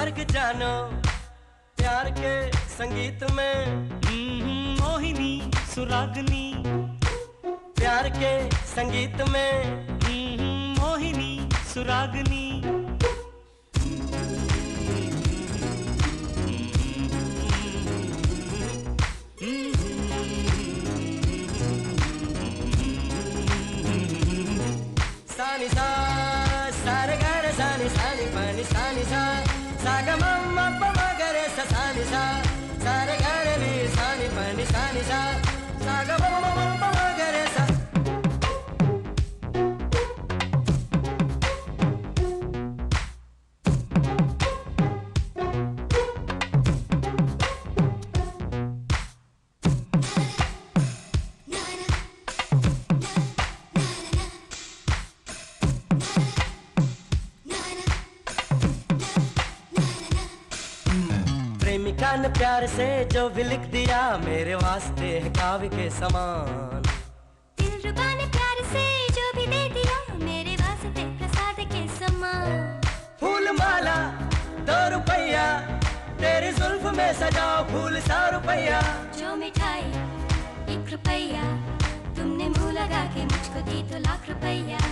स्वर्ग जानो प्यार के संगीत में। मोहिनी सुरागनी प्यार के संगीत में। मोहिनी सुरागनी। Saga प्रेमिका ने प्यार से जो भी लिख दिया मेरे वास्ते है काव्य के समान। दिलरुबा ने प्यार से जो भी दे दिया मेरे वास्ते प्रसाद के समान। फूल माला दो रुपया तेरी जुल्फ में सजाओ फूल सा रुपया। जो मिठाई एक रुपया तुमने मुँह लगा के मुझको दी तो लाख रुपया।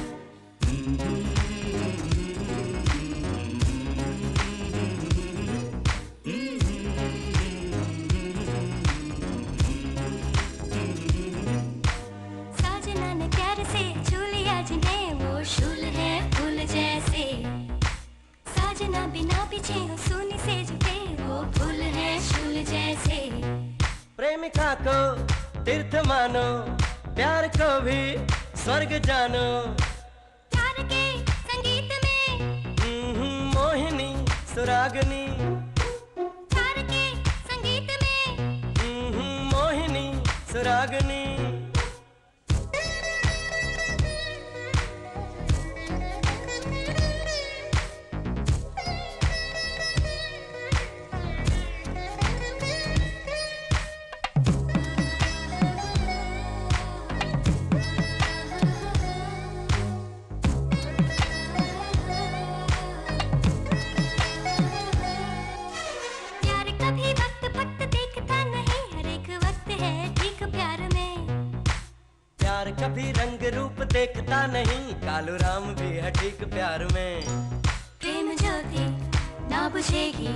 प्रेमिका को तीर्थ मानो प्यार को भी स्वर्ग जानो। प्यार के संगीत में। हम्म, मोहिनी सुरागनी। प्यार के संगीत में। हम्म, मोहिनी सुरागनी। रूप देखता नहीं। कालू राम भी है ठीक प्यार में। प्रेम ज्योति ना बुझेगी।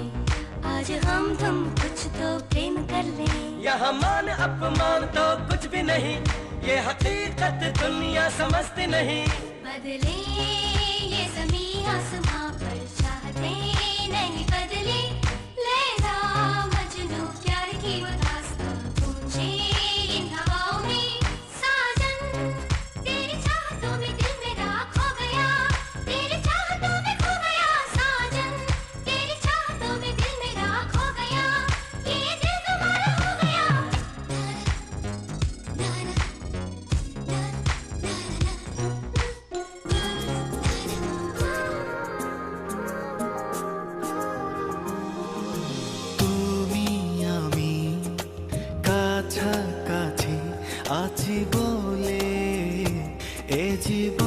आज हम तुम कुछ तो प्रेम कर ले। यहाँ मान अपमान तो कुछ भी नहीं। ये हकीकत दुनिया समझती नहीं। बदले ये जमी आसमां আছি বলে এ জীবন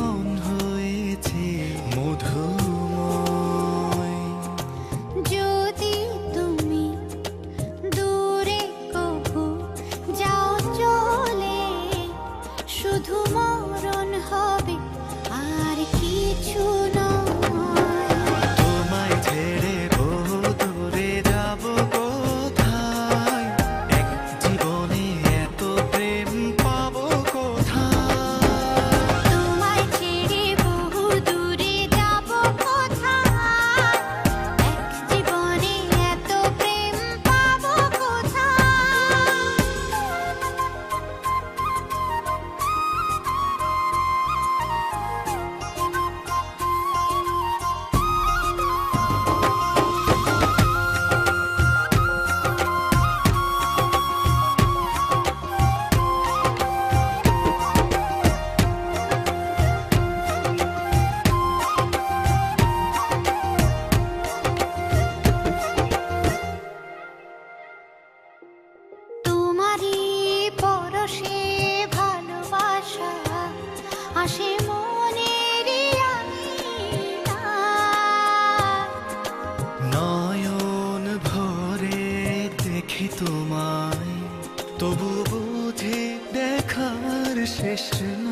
是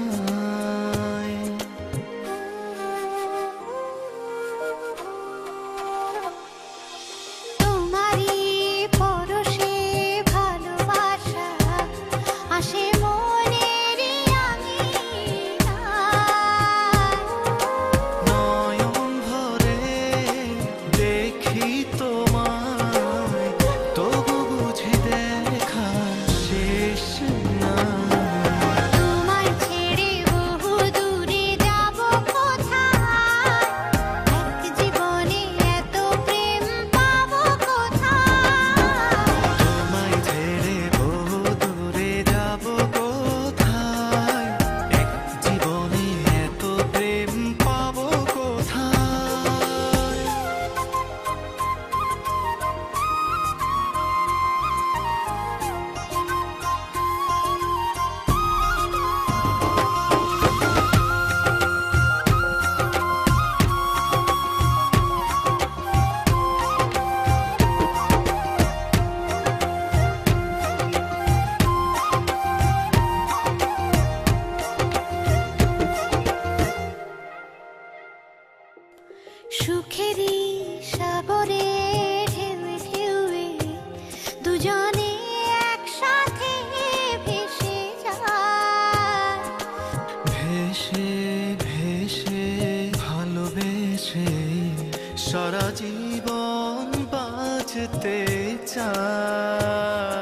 দুজনে ভেসে ভেসে ভেসে ভালোবেসে সারা জীবন বাঁচতে চায়।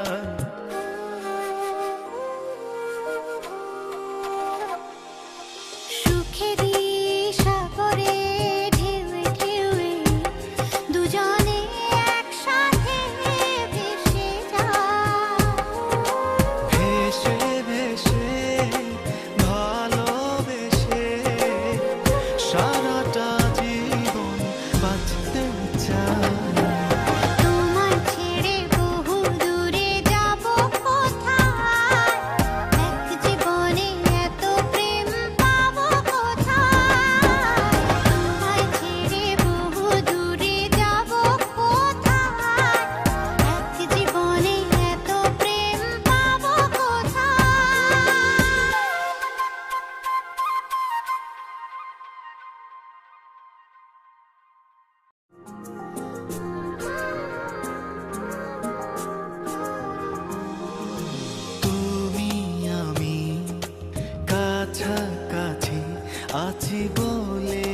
আছি বলে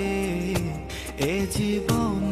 এ জীবন